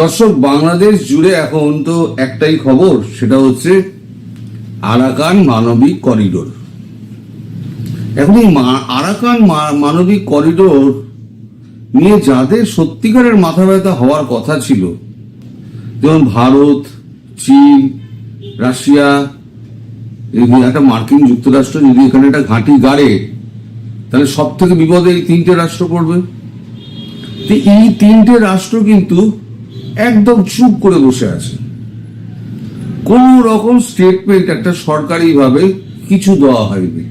দর্শক, বাংলাদেশ জুড়ে এখন তো একটাই খবর, সেটা হচ্ছে আরাকান মানবিক করিডোর। এখন এই আরাকান মানবিক করিডোর নিয়ে যাদের সত্যিকারের মাথা ব্যথা হওয়ার কথা ছিল, যেমন ভারত, চীন, রাশিয়া একটা মার্কিন যুক্তরাষ্ট্র যদি এখানে একটা ঘাঁটি গাড়ে, তাহলে সব থেকে বিপদে এই তিনটে রাষ্ট্র পড়বে। তো এই তিনটে রাষ্ট্র কিন্তু একদম চুপ করে বসে আছে। কোন রকম স্টেটমেন্ট একটা সরকারি ভাবে কিছু দেওয়া হয়নি।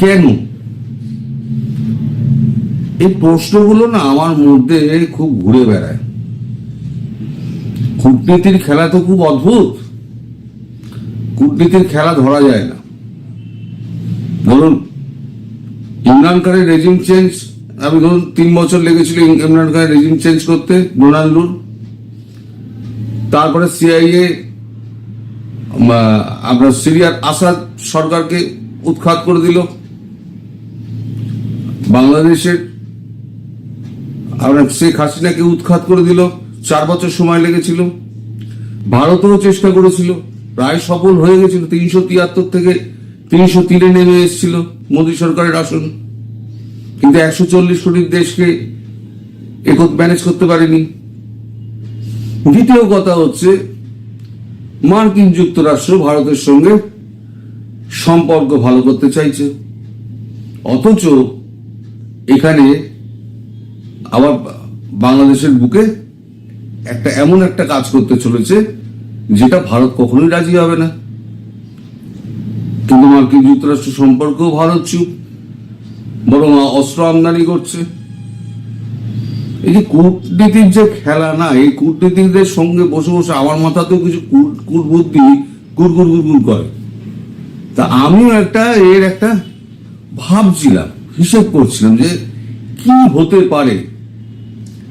কেন? এই প্রশ্নগুলো না আমার মধ্যে খুব ঘুরে বেড়ায়। কূটনীতির খেলা তো খুব অদ্ভুত। কূটনীতির খেলা ধরা যায় না। ধরুন ইমরান খানের রেজিম চেঞ্জ আমি ধরুন তিন বছর লেগেছিল ইম- ইমরান খানের রেজিম চেঞ্জ করতে ডোনাল্ডুর তারপরে সিআইএ আপনার সিরিয়ার আসাদ সরকারকে উৎখাত করে দিল। বাংলাদেশের আপনার শেখ হাসিনাকে উৎখাত করে দিল। চার বছর সময় লেগেছিল। ভারতও চেষ্টা করেছিল। প্রায় সফল হয়ে গেছিল। তিনশো তিয়াত্তর থেকে তিনশো তিনে নেমে এসেছিল মোদী সরকারের আসন। কিন্তু একশো চল্লিশ কোটির দেশকে একত ম্যানেজ করতে পারেনি। দ্বিতীয় কথা হচ্ছে, মার্কিন যুক্তরাষ্ট্র ভারতের সঙ্গে সম্পর্ক ভালো করতে চাইছে। অথচ এখানে আবার বাংলাদেশের বুকে একটা এমন একটা কাজ করতে চলেছে, যেটা ভারত কখনোই রাজি হবে না। কিন্তু মার্কিন যুক্তরাষ্ট্র সম্পর্কেও ভারত চুপ। বরং অস্ত্র আমদানি করছে। এই যে কূটনীতির যে খেলা না, এই কূটনীতিকদের সঙ্গে বসে বসে আমার মাথাতেও কিছু কূট কূটবুদ্ধি গুড়গুড় গুড়গুড় করে। তা আমিও একটা, এর একটা ভাবছিলাম, হিসেব করছিলাম যে কি হতে পারে।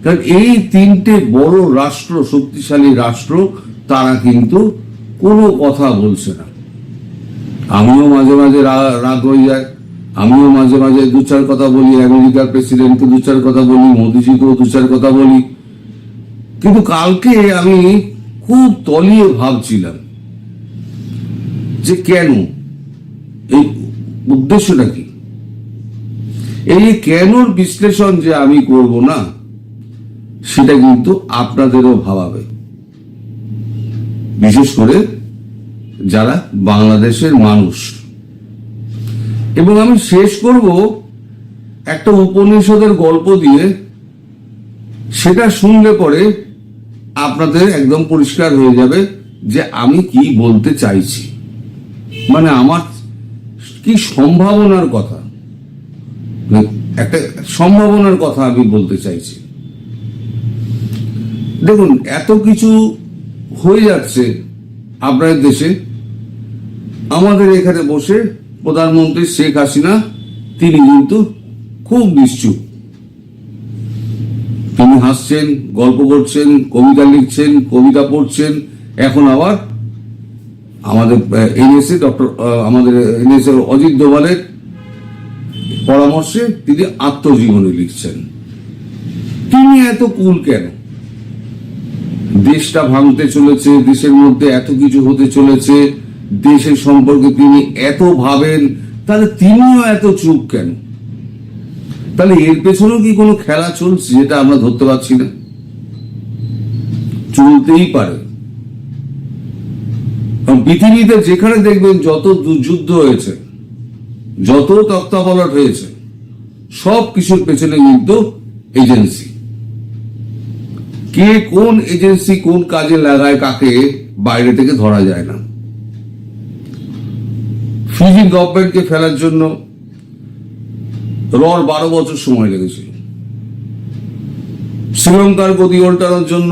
কারণ এই তিনটে বড় রাষ্ট্র, শক্তিশালী রাষ্ট্র, তারা কিন্তু কোনো কথা বলছে না। আমিও মাঝে মাঝে রাগ হয়ে যায়। আমিও মাঝে মাঝে দু চার কথা বলি, আমেরিকার প্রেসিডেন্টকে দু চার কথা বলি, মোদিজিকেও দু চার কথা বলি। কিন্তু কালকে আমি খুব তলিয়ে ভাবছিলাম যে কেন? এই উদ্দেশ্যটা কি? এই কেনর বিশ্লেষণ যে আমি করব না, সেটা কিন্তু আপনাদেরও ভাবাবে। বিশেষ করে যারা বাংলাদেশের মানুষ। এবং আমি শেষ করব একটা উপনিষদের গল্প দিয়ে। সেটা শুনলে পরে আপনাদের একদম পরিষ্কার হয়ে যাবে যে আমি কি বলতে চাইছি। মানে আমার কি সম্ভাবনার কথা? একটা সম্ভাবনার কথা আমি বলতে চাইছি। দেখুন, এত কিছু হয়ে যাচ্ছে আপনাদের দেশে। আমাদের এখানে বসে প্রধানমন্ত্রী শেখ হাসিনা, তিনি কিন্তু খুব নিশ্চুপ। তিনি হাসছেন, গল্প করছেন, কবিতা লিখছেন, কবিতা পড়ছেন। এখন আবার আমাদের এনএসএ ডক্টর আমাদের এনএসএ অজিত দোভালের পরামর্শে তিনি আত্মজীবনী লিখছেন। তিনি এত কুল কেন? দেশটা ভাঙতে চলেছে, দেশের মধ্যে এত কিছু হতে চলেছে দেশের সম্পর্কে তিনি এত ভাবেন, তাহলে তিনিও এত চুপ কেন? তাহলে এর পেছনেও কি কোনো খেলা চলছে যেটা আমরা ধরতে পারছি না? চলতেই পারে। পৃথিবীতে যেখানে দেখবেন যত যুদ্ধ হয়েছে, যত তক্তাপলট হয়েছে, সব কিছুর পেছনে কিন্তু এজেন্সি। কে কোন এজেন্সি কোন কাজে লাগায় কাকে বাইরে থেকে ধরা যায় না। ফিজি গভর্নমেন্টকে ফেলার জন্য রর বারো বছর সময় লেগেছিল শ্রীলঙ্কার গতি উল্টানোর জন্য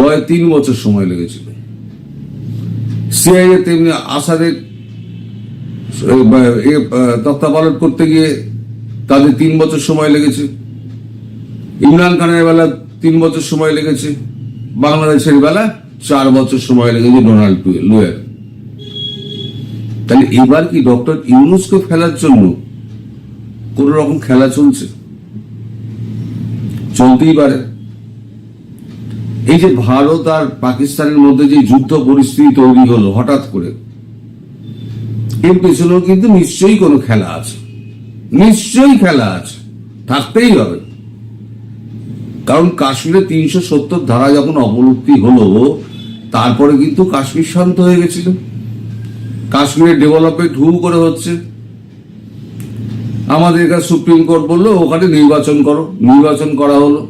রয় তিন বছর সময় লেগেছিল সিআইএ তেমনি আসাদের তত্ত্বাবলট করতে গিয়ে তাদের তিন বছর সময় লেগেছে। ইমরান খানের বেলা তিন বছর সময় লেগেছে। বাংলাদেশের বেলা চার বছর সময় লেগেছে ডোনাল্ড লুয়ের। তাহলে এবার কি ডক্টর ইউনুসকে ফেলার জন্য কোন রকম খেলা চলছে? চলতেই পারে। এই যে ভারত আর পাকিস্তানের মধ্যে যে যুদ্ধ পরিস্থিতি তৈরি হলো হঠাৎ করে, এর পেছনেও কিন্তু নিশ্চয়ই কোনো খেলা আছে। নিশ্চয়ই খেলা আছে। থাকতেই হবে। কারণ কাশ্মীরে তিনশো সত্তর ধারা যখন অবলুপ্তি হলো, তারপরে কিন্তু কাশ্মীর শান্ত হয়ে গেছিল। কাশ্মীরের ডেভেলপমেন্ট হু করে হচ্ছে। আমাদের এখানে সুপ্রিম কোর্ট বলল, ওখানে নির্বাচন করো। নির্বাচন করা হলো।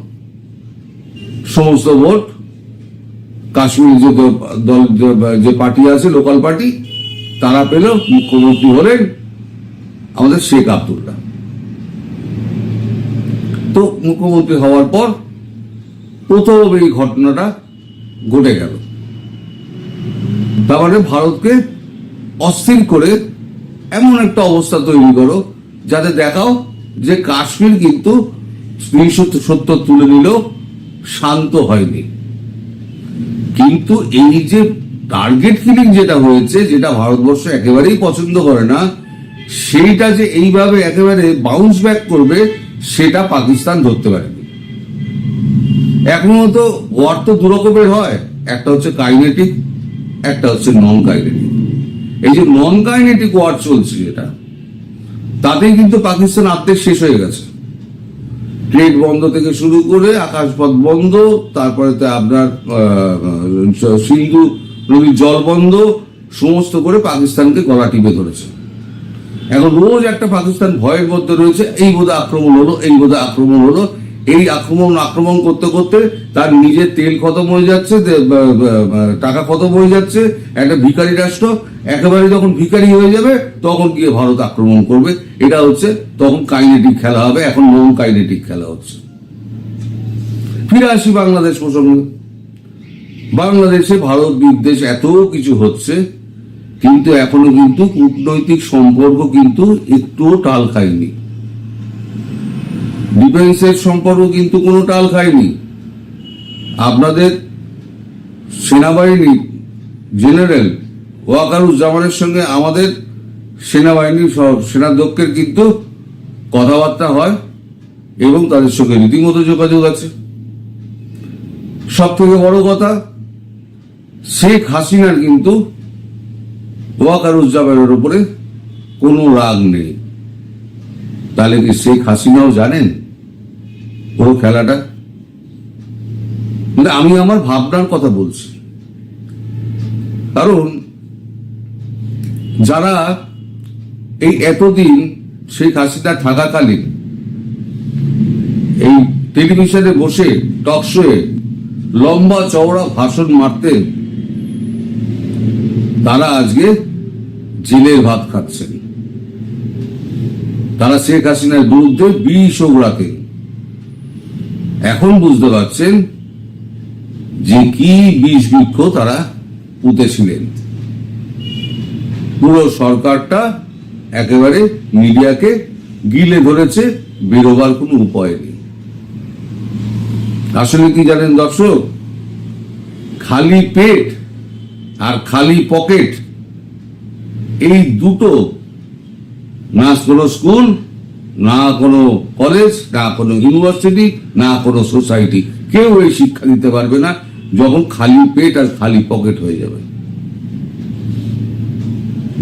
সমস্ত ভোট কাশ্মীর যে দল, যে- পার্টি আছে লোকাল পার্টি তারা পেল। মুখ্যমন্ত্রী হলেন আমাদের শেখ আবদুল্লাহ। তো মুখ্যমন্ত্রী হওয়ার পর প্রথম এই ঘটনাটা ঘটে গেল। তার মানে ভারতকে অস্থির করে এমন একটা অবস্থা তৈরি করো, যাতে দেখাও যে কাশ্মীর কিন্তু সত্তর তুলে নিল শান্ত হয়নি। কিন্তু এই যে টার্গেট কিলিং যেটা হয়েছে, যেটা ভারতবর্ষ একেবারেই পছন্দ করে না, সেইটা যে এইভাবে একেবারে বাউন্স ব্যাক করবে, সেটা পাকিস্তান ধরতে পারেনি। এখনও তো ওয়ার তো দুরকমের হয়। একটা হচ্ছে কাইনেটিক একটা হচ্ছে নন কাইনেটিক এই যে নন কাইনেটিক ওয়ার চলছে যেটা তাতেই কিন্তু পাকিস্তান আর্ধেক শেষ হয়ে গেছে। ট্রেড বন্ধ থেকে শুরু করে আকাশপথ বন্ধ, তারপরে তো আপনার সিন্ধু নদীর জল বন্ধ, সমস্ত করে পাকিস্তানকে গলা টিপে ধরেছে। এখন রোজ একটা পাকিস্তান ভয়ের মধ্যে রয়েছে, এই বোধ আক্রমণ হলো, এই বোধ আক্রমণ হলো এই আক্রমণ আক্রমণ করতে করতে তার নিজের তেল খতম হয়ে যাচ্ছে টাকা খতম হয়ে যাচ্ছে, একটা ভিখারি রাষ্ট্র, একেবারে যখন ভিখারি হয়ে যাবে, তখন গিয়ে ভারত আক্রমণ করবে। এটা হচ্ছে, তখন কাইনেটিক খেলা হবে, এখন নন কাইনেটিক খেলা হচ্ছে। ফিরে আসি বাংলাদেশ প্রসঙ্গে। বাংলাদেশে ভারত বিদ্বেষ এত কিছু হচ্ছে, কিন্তু এখনও কিন্তু কূটনৈতিক সম্পর্ক কিন্তু একটুও টাল খায়নি ডিফেন্সের সম্পর্ক কিন্তু কোনো টাল খায়নি। আপনাদের সেনাবাহিনী জেনারেল ওয়াকারুজ্জামানের সঙ্গে আমাদের সেনাবাহিনী সেনাধ্যক্ষের কিন্তু কথাবার্তা হয় এবং তাদের সঙ্গে রীতিমতো যোগাযোগ আছে। সব থেকে বড় কথা, শেখ হাসিনার কিন্তু ওয়াকারুজ্জামানের উপরে কোনো রাগ নেই। তাহলে কি শেখ হাসিনাও জানেন? পুরো খেলাটা? মানে আমি আমার ভাবনার কথা বলছি। কারণ যারা এই এতদিন শেখ হাসিনা থাকাকালীন এই টেলিভিশনে বসে, টক শোয়ে লম্বা চওড়া ভাষণ মারতেন, তারা আজকে জেলের ভাত খাচ্ছেন। তারা শেখ হাসিনার বিরুদ্ধে বিষ ওগড়াতেন। এখন বুঝতে পারছেন যে কি বিষ বৃক্ষ তারা পুঁতেছিলেন। পুরো সরকারটা একেবারে মিডিয়াকে গিলে ধরেছে, বেরোবার কোনো উপায় নেই। আসলে কি জানেন দর্শক? খালি পেট আর খালি পকেট, এই দুটো না কোনো স্কুল না কোনো কলেজ না কোনো ইউনিভার্সিটি না কোনো সোসাইটি কেউ এই শিক্ষা দিতে পারবে না, যখন খালি পেট আর খালি পকেট হয়ে যাবে।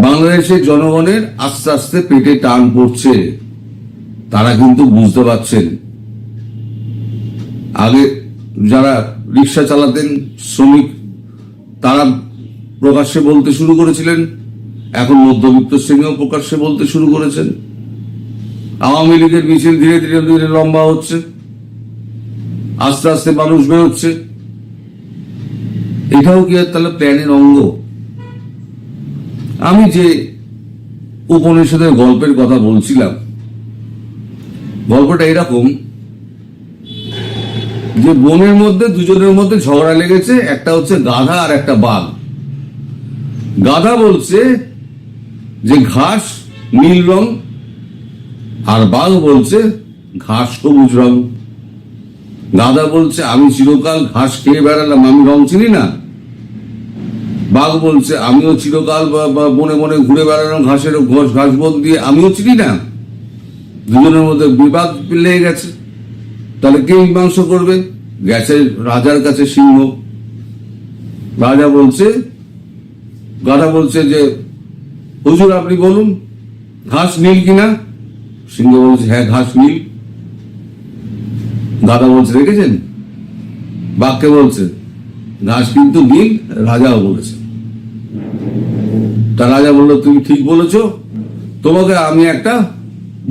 বাংলাদেশের জনগণের আস্তে আস্তে পেটে টান পড়ছে। তারা কিন্তু বুঝতে পারছেন। আগে যারা রিক্সা চালাতেন শ্রমিক, তারা প্রকাশ্যে বলতে শুরু করেছিলেন। এখন মধ্যবিত্ত শ্রেণীও প্রকাশ্যে বলতে শুরু করেছেন। আওয়ামী লীগের মিছিল ধীরে ধীরে ধীরে লম্বা হচ্ছে। আস্তে আস্তে মানুষ বেরোচ্ছে। এটাও কি তাহলে প্ল্যানের অঙ্গ? আমি যে উপনিষদের গল্পের কথা বলছিলাম, গল্পটা এরকম যে বনের মধ্যে দুজনের মধ্যে ঝগড়া লেগেছে, একটা হচ্ছে গাধা আর একটা বাঘ। গাধা বলছে যে ঘাস নীল রং আর বাঘ বলছে, ঘাস সবুজ রং। গাধা বলছে, আমি চিরকাল ঘাস খেয়ে বেড়ালাম, আমি রং চিনি না। বাঘ বলছে, আমিও চিরকাল বনে বনে ঘুরে বেড়ালাম, ঘাসের ঘাস ঘাস বন দিয়ে, আমিও চিনি না। দুজনের মধ্যে বিবাদ লেগে গেছে। তাহলে কে মীমাংসা করবে? গেছে রাজার কাছে সিংহ। রাজা বলছে গাধা বলছে যে, হুজুর, আপনি বলুন, ঘাস নীল কিনা? সিংহ বলছে হ্যাঁ ঘাস নীল গাধা বলছে দেখেছেন বাক্যে বলছে, ঘাস কিন্তু নীল রাজাও বলেছে। তা রাজা বলল, তুমি ঠিক বলেছ। তোমাকে আমি একটা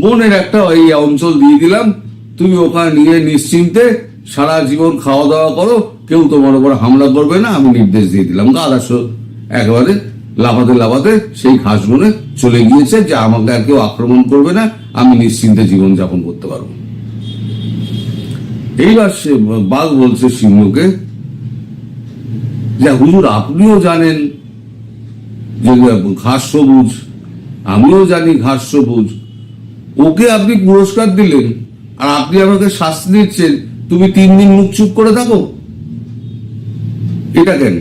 বনের একটা এই অঞ্চল দিয়ে দিলাম। তুমি ওখানে নিয়ে নিশ্চিন্তে সারা জীবন খাওয়া দাওয়া করো। কেউ তোমার উপর হামলা করবে না। আমি নির্দেশ দিয়ে দিলাম। গাদা সো- একেবারে লাফাতে লাফাতে সেই ঘাস বনে চলে গিয়েছে যে আমাকে আর কেউ আক্রমণ করবে না, আমি নিশ্চিন্তে জীবন যাপন করতে পারব। এইবার সে বাঘ বলছে সিংহকে, যে হুজুর, আপনিও জানেন যে ঘাস সবুজ, আমিও জানি ঘাস সবুজ। ওকে আপনি পুরস্কার দিলেন, আর আপনি আমাকে শাস্তি দিচ্ছেন, তুমি তিন দিন মুখ চুপ করে থাকো। এটা কেন?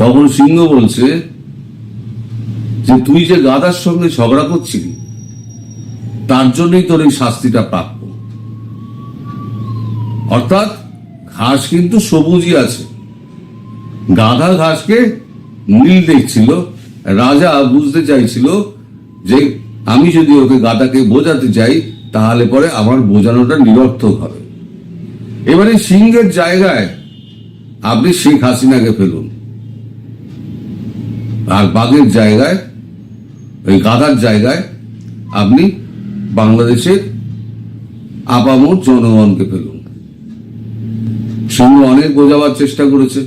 তখন সিংহ বলছে যে তুই যে গাদার সঙ্গে ঝগড়া করছিলি, তার জন্যই তোর এই শাস্তিটা প্রাপ্য। অর্থাৎ ঘাস কিন্তু সবুজই আছে। গাধা ঘাসকে নীল দেখছিল, রাজা বুঝতে চাইছিল যে আমি যদি ওকে গাধাকে বোঝাতে চাই, তাহলে পরে আমার বোঝানোটা নিরর্থক হবে। এবারে সিংহের জায়গায় আপনি শেখ হাসিনাকে ফেলুন। আর বাঘের জায়গায় ওই গাদার জায়গায় আপনি বাংলাদেশের আপামর জনগণকে ফেলুন। সিংহ অনেক বোঝাবার চেষ্টা করেছে।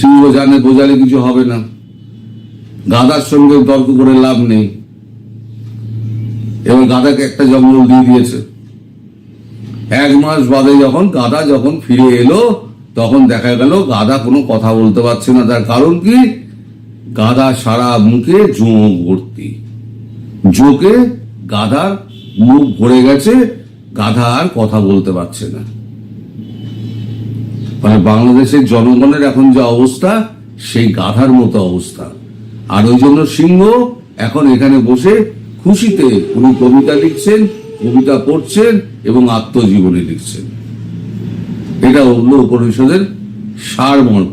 সিংহ জানে বোঝালে কিছু হবে না। গাদার সঙ্গে তর্ক করে লাভ নেই। এবার গাদাকে একটা জঙ্গল দিয়ে দিয়েছে। এক মাস বাদে যখন গাদা যখন ফিরে এলো, তখন দেখা গেল গাদা কোনো কথা বলতে পারছে না। তার কারণ কি? গাদা সারা মুখে জোঁক ভর্তি। জোকে গাধার মুখ ভরে গেছে, গাধা আর কথা বলতে পারছে না। মানে বাংলাদেশের জনগণের এখন যে অবস্থা, সেই গাধার মতো অবস্থা। আর ওই জন্য সিংহ এখন এখানে বসে খুশিতে উনি কবিতা লিখছেন, কবিতা পড়ছেন এবং আত্মজীবনী লিখছেন। এটা হলো উপনিষদের সারমর্ম।